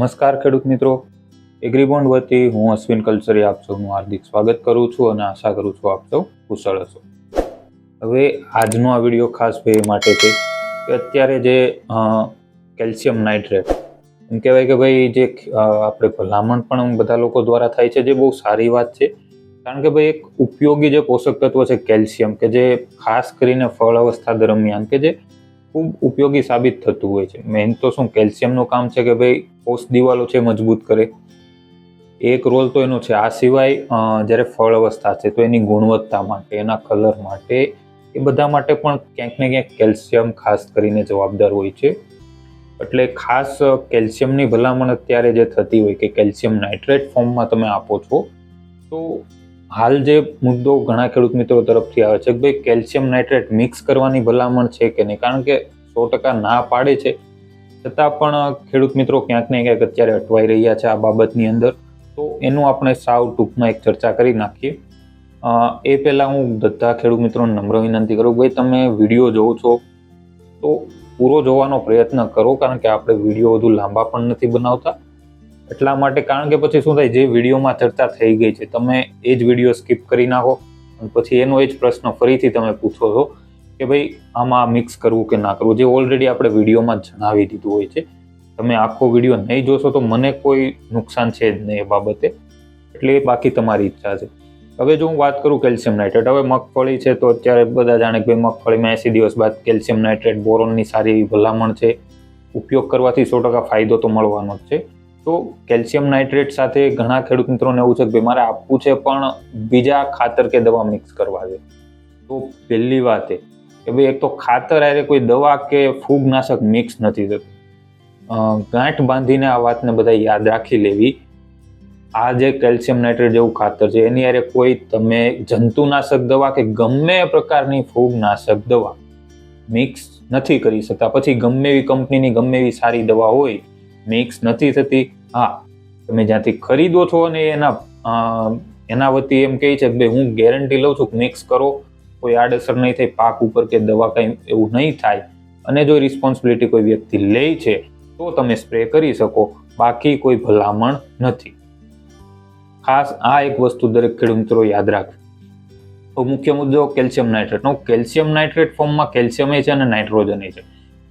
નમસ્કાર ખેડૂત મિત્રો. એગ્રીબોન્ડ વતી હું અશ્વિન કલ્ચરી આપ સૌનું હાર્દિક સ્વાગત કરું છું અને આશા કરું છું આપ સૌ કુશળ હશો. હવે આજનો આ વીડિયો ખાસ એ માટે છે. કે અત્યારે જે કેલ્શિયમ નાઇટ્રેટ, એમ કહેવાય કે ભાઈ જે આપણે ભલામણ પણ બધા લોકો દ્વારા થાય છે, જે બહુ સારી વાત છે. કારણ કે ભાઈ એક ઉપયોગી જે પોષક તત્વ છે કેલ્શિયમ, કે જે ખાસ કરીને ફળ અવસ્થા દરમિયાન, કે જે ખૂબ ઉપયોગી સાબિત થતું હોય છે. મેઇન તો શું, કેલ્શિયમનું કામ છે કે ભાઈ કોષ દિવાલો છે મજબૂત કરે. એક રોલ તો એનો છે, આ સિવાય જ્યારે ફળ અવસ્થા છે તો એની ગુણવત્તા માટે, એના કલર માટે, એ બધા માટે પણ ક્યાંક ને ક્યાંક કેલ્શિયમ ખાસ કરીને જવાબદાર હોય છે. એટલે ખાસ કેલ્શિયમની ભલામણ અત્યારે જે થતી હોય કે કેલ્શિયમ નાઇટ્રેટ ફોર્મમાં તમે આપો છો, તો હાલ જે મુદ્દો ઘણા ખેડૂત મિત્રો તરફથી આવે છે કે ભાઈ કેલ્શિયમ નાઇટ્રેટ મિક્સ કરવાની ભલામણ છે કે નહીં? કારણ કે સો ટકા ના પાડે છે. છતાં પણ ખેડૂત મિત્રો ક્યાંક ને ક્યાંક અત્યારે અટવાઈ રહ્યા છે આ બાબતની અંદર. તો એનું આપણે સાવ ટૂંકમાં એક ચર્ચા કરી નાખીએ. એ પહેલાં હું બધા ખેડૂત મિત્રોને નમ્ર વિનંતી કરું ભાઈ તમે વીડિયો જોવો છો, તો પૂરો જોવાનો પ્રયત્ન કરો, કારણ કે આપણે વીડિયો વધુ લાંબા પણ નથી બનાવતા. એટલા માટે કારણ કે પછી શું થાય, જે વિડીયોમાં ચર્ચા થઈ ગઈ છે, તમે એ જ વીડિયો સ્કીપ કરી નાખો અને પછી એનો એ જ પ્રશ્ન ફરીથી તમે પૂછો છો કે ભાઈ, આમાં મિક્સ કરવું કે ના કરવું? જે ઓલરેડી આપણે વિડીયોમાં જણાવી દીધું હોય છે, તમે આખો વીડિયો નહીં જોશો તો મને કોઈ નુકસાન છે જ નહીં એ બાબતે. એટલે એ બાકી તમારી ઈચ્છા છે. હવે જો હું વાત કરું કેલ્શિયમ નાઇટ્રેટ, હવે મગફળી છે તો અત્યારે બધા જાણે કે ભાઈ મગફળીમાં એસી દિવસ બાદ કેલ્શિયમ નાઇટ્રેટ બોરોનની સારી એવી ભલામણ છે. ઉપયોગ કરવાથી સો ટકા ફાયદો તો મળવાનો જ છે. તો કેલ્શિયમ નાઇટ્રેટ સાથે ઘણા ખેડૂત મિત્રોને એવું છે કે મારે આપવું છે, પણ બીજા ખાતર કે દવા મિક્સ કરવા છે. તો પહેલી વાત એ કે ભાઈ, એક તો ખાતર આરે કોઈ દવા કે ફૂગનાશક મિક્સ નથી થતું. ગાંઠ બાંધીને આ વાતને બધા યાદ રાખી લેવી. આ જે કેલ્શિયમ નાઇટ્રેટ જેવું ખાતર છે, એની હારે કોઈ તમે જંતુનાશક દવા કે ગમે પ્રકારની ફૂગનાશક દવા મિક્સ નથી કરી શકતા. પછી ગમે એવી કંપનીની ગમે એવી સારી દવા હોય, મિક્સ નથી થતી. હા, તમે જ્યાંથી ખરીદો છો અને એના એના વતી એમ કહે છે કે ભાઈ હું ગેરંટી લઉં છું મિક્સ કરો, કોઈ આડઅસર નહીં થાય, પાક ઉપર કે દવા કંઈ એવું નહીં થાય. અને જો રિસ્પોન્સિબિલિટી કોઈ વ્યક્તિ લે છે, તો તમે સ્પ્રે કરી શકો, બાકી કોઈ ભલામણ નથી. ખાસ આ એક વસ્તુ દરેક ખેડૂત યાદ રાખવી તો મુખ્ય મુદ્દો કેલ્શિયમ નાઇટ્રેટનો કેલ્શિયમ નાઇટ્રેટ ફોર્મમાં કેલ્શિયમ એ છે અને નાઇટ્રોજન એ છે.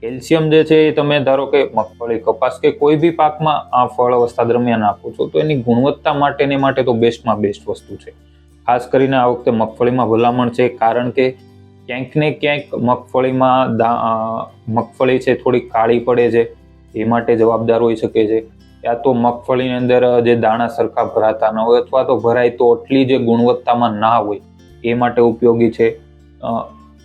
કેલ્શિયમ જે છે એ તમે ધારો કે મગફળી, કપાસ કે કોઈ બી પાકમાં આ ફળ અવસ્થા દરમિયાન આપો છો, તો એની ગુણવત્તા માટેને માટે તો બેસ્ટમાં બેસ્ટ વસ્તુ છે. ખાસ કરીને આ વખતે મગફળીમાં ભલામણ છે, કારણ કે ક્યાંક ને ક્યાંક મગફળીમાં મગફળી છે થોડી કાળી પડે છે, એ માટે જવાબદાર હોઈ શકે છે. યા તો મગફળીની અંદર જે દાણા સરખા ભરાતા ન હોય અથવા તો ભરાય તો એટલી જે ગુણવત્તામાં ના હોય, એ માટે ઉપયોગી છે.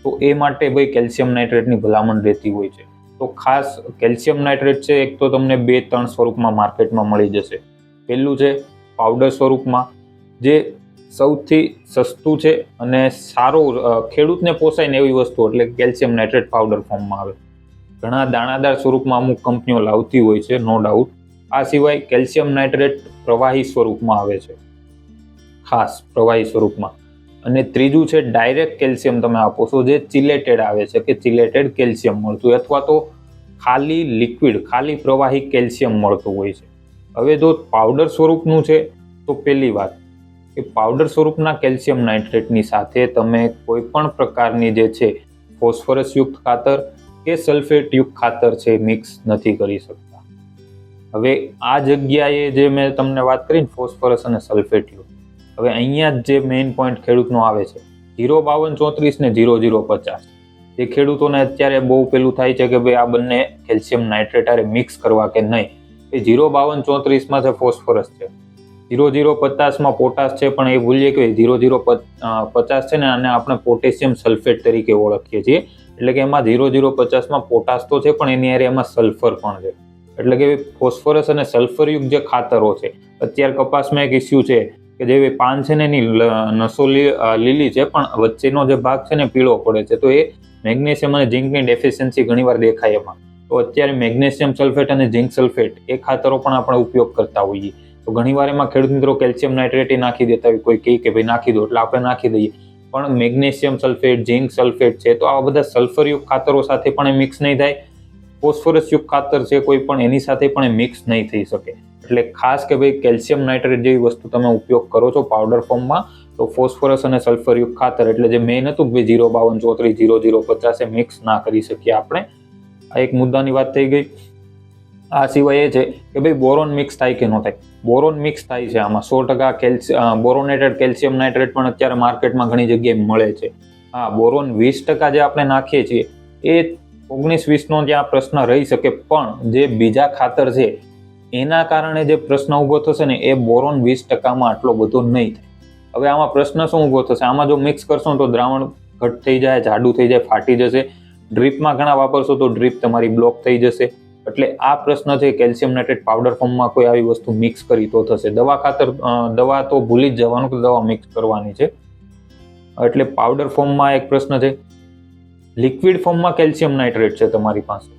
તો એ માટે ભાઈ કેલ્શિયમ નાઇટ્રેટની ભલામણ રહેતી હોય છે. તો ખાસ કેલ્શિયમ નાઇટ્રેટ છે, એક તો તમને બે ત્રણ સ્વરૂપમાં માર્કેટમાં મળી જશે. પહેલું છે પાવડર સ્વરૂપમાં, જે સૌથી સસ્તું છે અને સારું ખેડૂતને પોસાય ને એવી વસ્તુ એટલે કેલ્શિયમ નાઇટ્રેટ પાવડર ફોર્મમાં આવે. ઘણા દાણાદાર સ્વરૂપમાં અમુક કંપનીઓ લાવતી હોય છે, નો ડાઉટ. આ સિવાય કેલ્શિયમ નાઇટ્રેટ પ્રવાહી સ્વરૂપમાં આવે છે. ખાસ પ્રવાહી સ્વરૂપમાં. અને ત્રીજું છે ડાયરેક્ટ કેલ્શિયમ તમે આપો છો, જે ચિલેટેડ આવે છે, કે ચિલેટેડ કેલ્શિયમ મળતું અથવા તો ખાલી લિક્વિડ ખાલી પ્રવાહી કેલ્શિયમ મળતું હોય છે. હવે જો પાવડર સ્વરૂપનું છે, તો પહેલી વાત કે પાવડર સ્વરૂપના કેલ્શિયમ નાઇટ્રેટની સાથે તમે કોઈ પણ પ્રકારની જે છે ફોસ્ફરસયુક્ત ખાતર કે સલ્ફેટ યુક્ત ખાતર છે મિક્સ નથી કરી શકતા. હવે આ જગ્યાએ જે મેં તમને વાત કરી ને ફોસ્ફરસ અને સલ્ફેટ યુક્ત. હવે અહીંયા જ જે મેઇન પોઈન્ટ ખેડૂતનો આવે છે જીરો બાવન ચોત્રીસ ને જીરો જીરો પચાસ. જે ખેડૂતોને અત્યારે બહુ પેલું થાય છે કે ભાઈ આ બંને કેલ્શિયમ નાઇટ્રેટ આરે મિક્સ કરવા કે નહીં. એ જીરો બાવન ચોત્રીસમાં છે ફોસ્ફરસ છે. જીરો જીરો પચાસમાં પોટાશ છે, પણ એ ભૂલીએ કે જીરો જીરો પચાસ છે ને અને આપણે પોટેશિયમ સલ્ફેટ તરીકે ઓળખીએ છીએ. એટલે કે એમાં જીરો જીરો પચાસમાં પોટાશ તો છે, પણ એની અરે એમાં સલ્ફર પણ છે. એટલે કે ફોસ્ફરસ અને સલ્ફરયુક્ત જે ખાતરો છે, અત્યારે કપાસમાં એક ઇસ્યુ છે. કે જે પાન છે ને એની નસોલી નસો લીલી છે, પણ વચ્ચેનો જે ભાગ છે ને પીળો પડે છે. તો એ મેગ્નેશિયમ અને ઝીંકની ડેફિશિયન્સી ઘણીવાર દેખાય એમાં. તો અત્યારે મેગ્નેશિયમ સલ્ફેટ અને ઝીંક સલ્ફેટ એ ખાતરો પણ આપણે ઉપયોગ કરતા હોઈએ. તો ઘણીવાર એમાં ખેડૂત મિત્રો કેલ્શિયમ નાઇટ્રેટ નાખી દેતા હોય, કોઈ કહે કે ભાઈ નાખી દો એટલે આપણે નાખી દઈએ. પણ મેગ્નેશિયમ સલ્ફેટ, ઝીંક સલ્ફેટ છે, તો આવા બધા સલ્ફરયુક્ત ખાતરો સાથે પણ એ મિક્સ નહીં થાય. ફોસ્ફરસયુક્ત ખાતર છે, કોઈ પણ એની સાથે પણ એ મિક્સ નહીં થઈ શકે. એટલે ખાસ કે ભાઈ કેલ્શિયમ નાઇટ્રેટ જેવી વસ્તુ તમે ઉપયોગ કરો છો પાવડર ફોર્મમાં, તો ફોસ્ફરસ અને સલ્ફરયુક્ત ખાતર, એટલે જે મેઇન હતું કે જીરો બાવન, ચોત્રીસ, જીરો જીરો પચાસે મિક્સ ના કરી શકીએ આપણે. આ એક મુદ્દાની વાત થઈ ગઈ. આ સિવાય એ છે કે ભાઈ બોરોન મિક્સ થાય કે ન થાય? બોરોન મિક્સ થાય છે આમાં. સો ટકા કેલ્શિયમ બોરોનેટેડ કેલ્શિયમ નાઇટ્રેટ પણ અત્યારે માર્કેટમાં ઘણી જગ્યાએ મળે છે. હા, બોરોન વીસ ટકા જે આપણે નાખીએ છીએ, એ ઓગણીસ વીસનો ત્યાં પ્રશ્ન રહી શકે, પણ જે બીજા ખાતર છે એના કારણે જે પ્રશ્ન ઊભો થશે ને, એ બોરોન વીસ ટકામાં આટલો બધો નહીં થાય. હવે આમાં પ્રશ્ન શું ઊભો થશે? આમાં જો મિક્સ કરશો તો દ્રાવણ ઘટ થઈ જાય, જાડું થઈ જાય, ફાટી જશે. ડ્રીપમાં ઘણા વાપરશો તો ડ્રીપ તમારી બ્લોક થઈ જશે. એટલે આ પ્રશ્ન છે કેલ્શિયમ નાઇટ્રેટ પાવડર ફોર્મમાં કોઈ આવી વસ્તુ મિક્સ કરી તો થશે. દવા ખાતર દવા તો ભૂલી જ જવાનું કે દવા મિક્સ કરવાની છે. એટલે પાવડર ફોર્મમાં એક પ્રશ્ન છે. લિક્વિડ ફોર્મમાં કેલ્શિયમ નાઇટ્રેટ છે તમારી પાસે.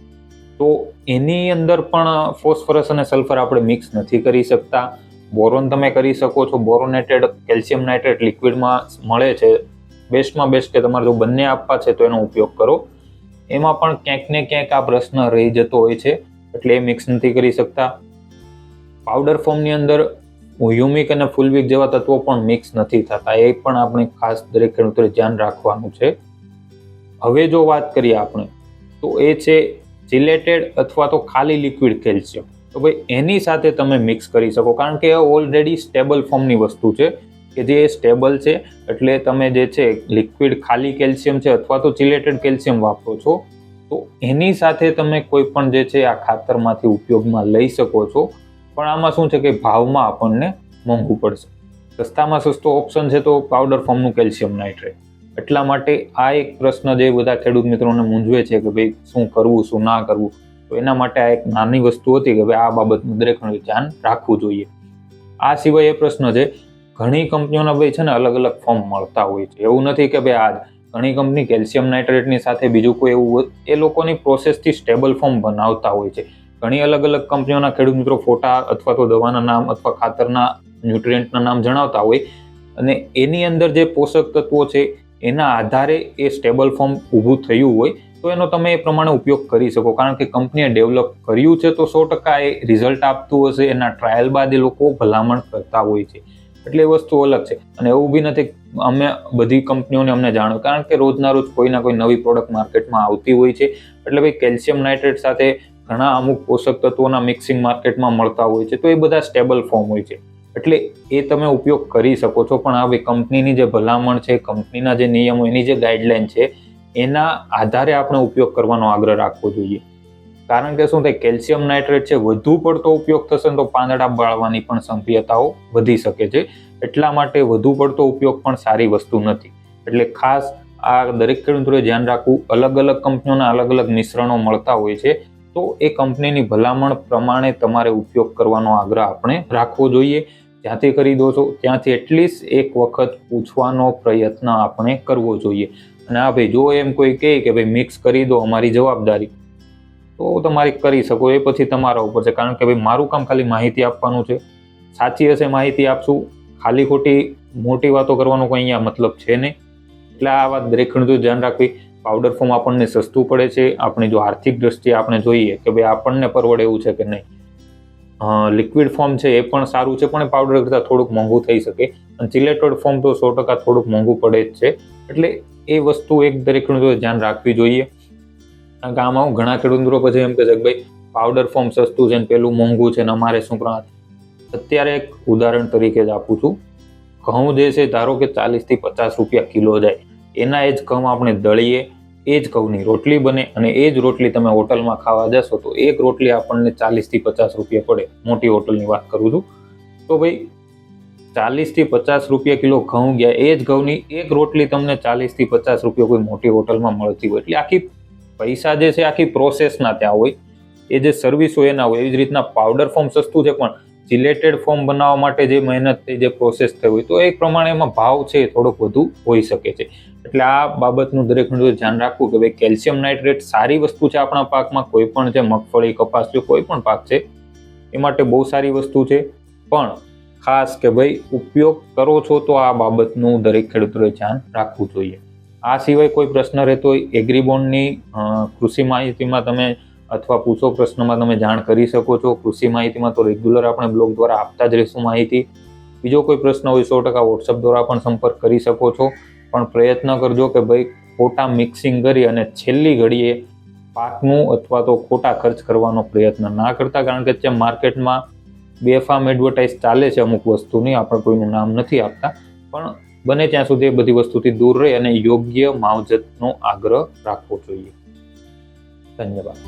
તો એની અંદર પણ ફોસ્ફરસ અને સલ્ફર આપણે મિક્સ નથી કરી શકતા. બોરોન તમે કરી શકો છો. બોરોનેટેડ કેલ્શિયમ નાઇટ્રેટ લિક્વિડમાં મળે છે. બેસ્ટમાં બેસ્ટ કે તમારે જો બંને આપવા છે તો એનો ઉપયોગ કરો. એમાં પણ ક્યાંક ને ક્યાંક આ પ્રશ્ન રહી જતો હોય છે, એટલે એ મિક્સ નથી કરી શકતા. પાવડર ફોર્મની અંદર હ્યુમિક અને ફૂલવિક જેવા તત્વો પણ મિક્સ નથી થતા. એ પણ આપણે ખાસ દરેક ખેડૂતોએ ધ્યાન રાખવાનું છે. હવે જો વાત કરીએ આપણે, તો એ છે ચિલેટેડ અથવા તો ખાલી લિક્વિડ કેલ્શિયમ તો ભાઈ, એની સાથે તમે મિક્સ કરી શકો. કારણ કે ઓલરેડી સ્ટેબલ ફોર્મની વસ્તુ છે, કે જે સ્ટેબલ છે, એટલે તમે જે છે લિક્વિડ ખાલી કેલ્શિયમ છે અથવા તો ચિલેટેડ કેલ્શિયમ વાપરો છો, તો એની સાથે તમે કોઈ પણ જે છે, આ ખાતરમાંથી ઉપયોગમાં લઈ શકો છો. પણ આમાં શું છે કે ભાવમાં આપણને મોંઘું પડશે. સસ્તામાં સસ્તો ઓપ્શન છે તો પાવડર ફોર્મનું કેલ્શિયમ નાઇટ્રેટ એટલા માટે આ એક પ્રશ્ન જે બધા ખેડૂત મિત્રોને મૂંઝવે છે કે ભાઈ શું કરવું, શું ના કરવું, તો એના માટે આ એક નાની વસ્તુ હતી કે ભાઈ આ બાબતનું દરેકનું ધ્યાન રાખવું જોઈએ. આ સિવાય એ પ્રશ્ન છે, ઘણી કંપનીઓના ભાઈ છે ને અલગ અલગ ફોર્મ મળતા હોય છે. એવું નથી કે ભાઈ આ ઘણી કંપની કેલ્શિયમ નાઇટ્રેટની સાથે બીજું કોઈ એવું એ લોકોની પ્રોસેસથી સ્ટેબલ ફોર્મ બનાવતા હોય છે. ઘણી અલગ અલગ કંપનીઓના ખેડૂત મિત્રો ફોટા અથવા તો દવાના નામ અથવા ખાતરના ન્યુટ્રિયન્ટના નામ જણાવતા હોય અને એની અંદર જે પોષક તત્વો છે એના આધારે એ સ્ટેબલ ફોર્મ ઊભું થયું હોય, તો એનો તમે એ પ્રમાણે ઉપયોગ કરી શકો. કારણ કે કંપનીએ ડેવલપ કર્યું છે, તો સો ટકા એ રિઝલ્ટ આપતું હશે. એના ટ્રાયલ બાદ એ લોકો ભલામણ કરતા હોય છે. એટલે એ વસ્તુ અલગ છે. અને એવું બી નથી અમે બધી કંપનીઓને અમને જાણો. કારણ કે રોજના રોજ કોઈ ના કોઈ નવી પ્રોડક્ટ માર્કેટમાં આવતી હોય છે. એટલે ભાઈ કેલ્શિયમ નાઇટ્રેટ સાથે ઘણા અમુક પોષક તત્વોના મિક્સિંગ માર્કેટમાં મળતા હોય છે. તો એ બધા સ્ટેબલ ફોર્મ હોય છે. એટલે એ તમે ઉપયોગ કરી શકો છો. પણ હવે કંપનીની જે ભલામણ છે, કંપનીના જે નિયમો, એની જે ગાઈડલાઈન છે, એના આધારે આપણે ઉપયોગ કરવાનો આગ્રહ રાખવો જોઈએ. કારણ કે શું થાય, કેલ્શિયમ નાઇટ્રેટ છે, વધુ પડતો ઉપયોગ થશે તો પાંદડા બાળવાની પણ સંભ્યતાઓ વધી શકે છે. એટલા માટે વધુ પડતો ઉપયોગ પણ સારી વસ્તુ નથી. એટલે ખાસ આ દરેક ખેડૂતોએ ધ્યાન રાખવું, અલગ અલગ કંપનીઓના અલગ અલગ મિશ્રણો મળતા હોય છે, તો એ કંપનીની ભલામણ પ્રમાણે તમારે ઉપયોગ કરવાનો આગ્રહ આપણે રાખવો જોઈએ. જ્યાંથી ખરીદો છો. ત્યાંથી એટલીસ્ટ એક વખત પૂછવાનો પ્રયત્ન આપણે કરવો જોઈએ. અને આ ભાઈ જો એમ કોઈ કહે કે ભાઈ મિક્સ કરી દો અમારી જવાબદારી, તો તમારે કરી શકો. એ પછી તમારા ઉપર છે. કારણ કે ભાઈ મારું કામ ખાલી માહિતી આપવાનું છે. સાચી હશે માહિતી આપશું. ખાલી ખોટી, મોટી વાતો કરવાનો કોઈ અહીંયા મતલબ છે નહીં. એટલે આ વાત દરેકનું જો ધ્યાન રાખવી. પાવડર ફોર્મ આપણને સસ્તું પડે છે. આપણી જો આર્થિક દ્રષ્ટિએ આપણે જોઈએ કે ભાઈ આપણને પરવડે એવું છે કે નહીં. લિક્વિડ ફોર્મ છે એ પણ સારું છે, પણ પાવડર કરતાં થોડુંક મોંઘું થઈ શકે. અને ચિલેટેડ ફોર્મ તો સો ટકા થોડુંક મોંઘું પડે જ છે. એટલે એ વસ્તુ એક દરેકનું જો ધ્યાન રાખવી જોઈએ. કારણ કે આમાં ઘણા ખેડૂત પછી એમ કહે છે કે ભાઈ પાવડર ફોર્મ સસ્તું છે ને પેલું મોંઘું છે ને અમારે શું કરવાનું અત્યારે એક ઉદાહરણ તરીકે જ આપું છું. ઘઉં જે છે ધારો કે ચાલીસથી પચાસ રૂપિયા કિલો જાય. એના એ જ ઘઉં આપણે દળીએ એ જ ઘઉંની રોટલી બને અને એ જ રોટલી તમે હોટલમાં ખાવા જશો તો એક રોટલી આપણને ચાલીસથી પચાસ રૂપિયા પડે. મોટી હોટલની વાત કરું છું. તો ભાઈ, ચાલીસથી પચાસ રૂપિયા કિલો ઘઉં ગયા. એ જ ઘઉંની એક રોટલી તમને ચાલીસથી પચાસ રૂપિયા કોઈ મોટી હોટલમાં મળતી હોય. એટલે આખી પૈસા જે છે, આખી પ્રોસેસના ત્યાં હોય. એ જે સર્વિસ હોય એના હોય. એવી જ રીતના પાવડર ફોર્મ સસ્તું છે પણ જિલેટેડ ફોર્મ બનાવવા માટે જે મહેનત થઈ, જે પ્રોસેસ થઈ હોય, તો એ પ્રમાણે એમાં ભાવ છે એ થોડોક વધુ હોઈ શકે છે. એટલે આ બાબતનું દરેક ખેડૂતે ધ્યાન રાખવું કે ભાઈ કેલ્શિયમ નાઇટ્રેટ સારી વસ્તુ છે આપણા પાકમાં, કોઈ પણ છે મગફળી, કપાસ છે, કોઈ પણ પાક છે, એ માટે બહુ સારી વસ્તુ છે. પણ ખાસ કે ભાઈ ઉપયોગ કરો છો તો આ બાબતનું દરેક ખેડૂતોએ ધ્યાન રાખવું જોઈએ. આ સિવાય કોઈ પ્રશ્ન રહેતો હોય એગ્રીબોન્ડની કૃષિ માહિતીમાં તમે અથવા પૂછો પ્રશ્નમાં તમે જાણ કરી શકો છો. કૃષિ માહિતીમાં તો રેગ્યુલર આપણે બ્લોગ દ્વારા આપતા જ રહીશું માહિતી. બીજો કોઈ પ્રશ્ન હોય, સો ટકા વોટ્સઅપ દ્વારા પણ સંપર્ક કરી શકો છો. પણ પ્રયત્ન કરજો કે ભાઈ ખોટા મિક્સિંગ કરી અને છેલ્લી ઘડીએ પાકનું અથવા તો ખોટા ખર્ચ કરવાનો પ્રયત્ન ના કરતા, કારણ કે અત્યારે માર્કેટમાં બેફામ એડવર્ટાઇઝ ચાલે છે અમુક વસ્તુની, આપણે કોઈનું નામ નથી આપતા, પણ બને ત્યાં સુધી એ બધી વસ્તુથી દૂર રહી અને યોગ્ય માવજતનો આગ્રહ રાખવો જોઈએ. ધન્યવાદ.